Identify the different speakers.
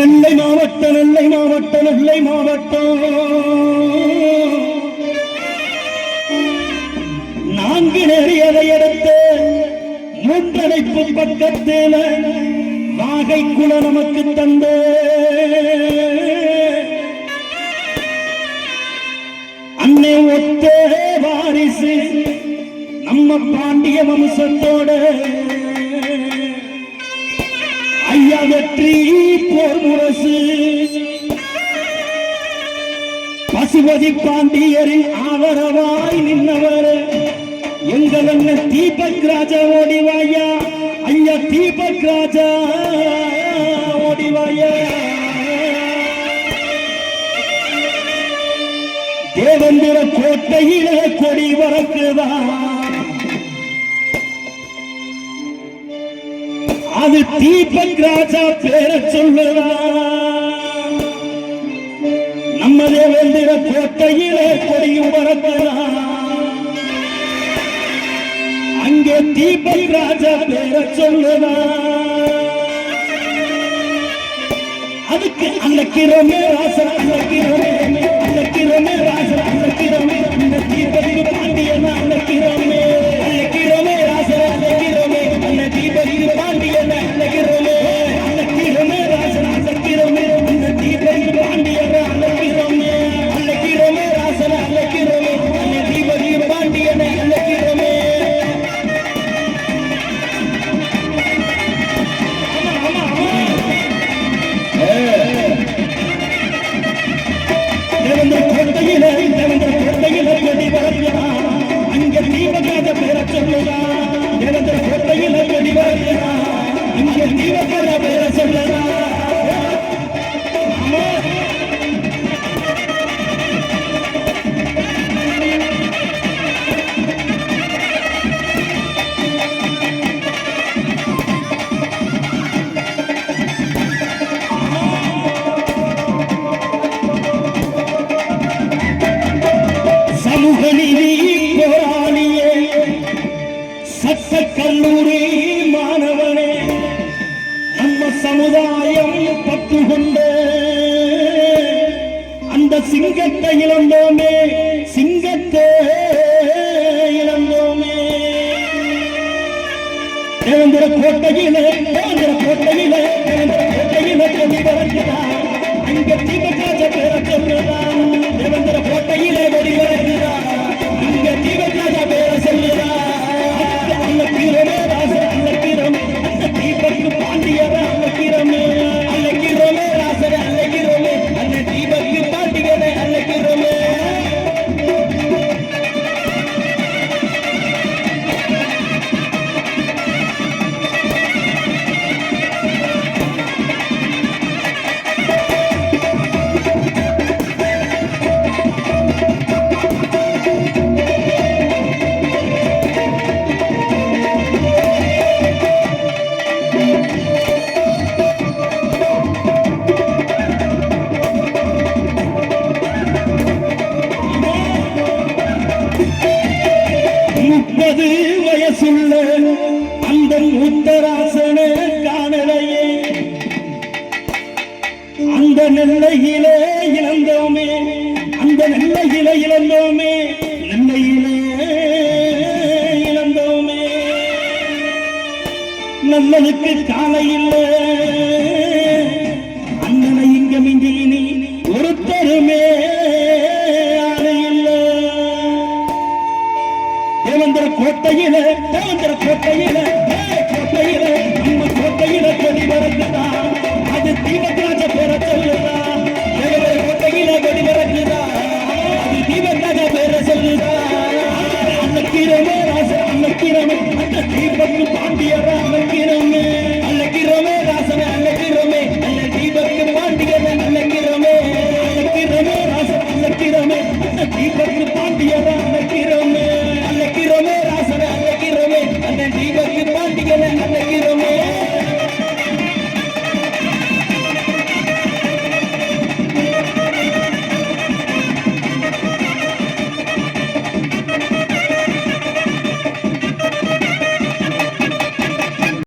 Speaker 1: நெல்லை மாவட்ட நெல்லை மாவட்ட நெல்லை மாவட்டம் நான்கு நெறியதை எடுத்து மூன்றடைப்பு பக்கத்தில் வாகை குல நமக்கு தந்து. அன்னை ஒத்தே வாரிசு நம்ம பாண்டிய வம்சத்தோட ஐயா வெற்றி போர் முரசு. பசுபதி பாண்டியரின் ஆவரவாய் நின்றவர். எங்கள் அண்ணன் தீபக் ராஜா ஓடிவாயா? ஐயா தீபக் ராஜா ஓடிவாயா? தேவந்திர கோட்டையிலே கொடி வரக்குதான் அது தீபக் ராஜா பேர சொல்லுதா நம்ம தேவேந்திர கோட்டையிலே கொடியும் வரக்கலாம் அங்கே தீபக் ராஜா பேர சொல்லுதா அதுக்கு அந்த கிரமே ராசா அந்த கிரமே சமுதாயம் பற்று கொண்டு அந்த சிங்கத்தை இழந்தோமே சிங்கத்தை இழந்தோமே தேவேந்திர கோட்டையிலே தேவேந்திர கோட்டையிலே தேவேந்திர கோட்டையிலே கொடி வரக்கிறார் அங்க தீபகாஜ நெல்லையிலே இழந்தோமே அந்த நெல்லையிலே இழந்தோமே நெல்லையிலே இழந்தோமே. நல்லதுக்கு காலை இல்லை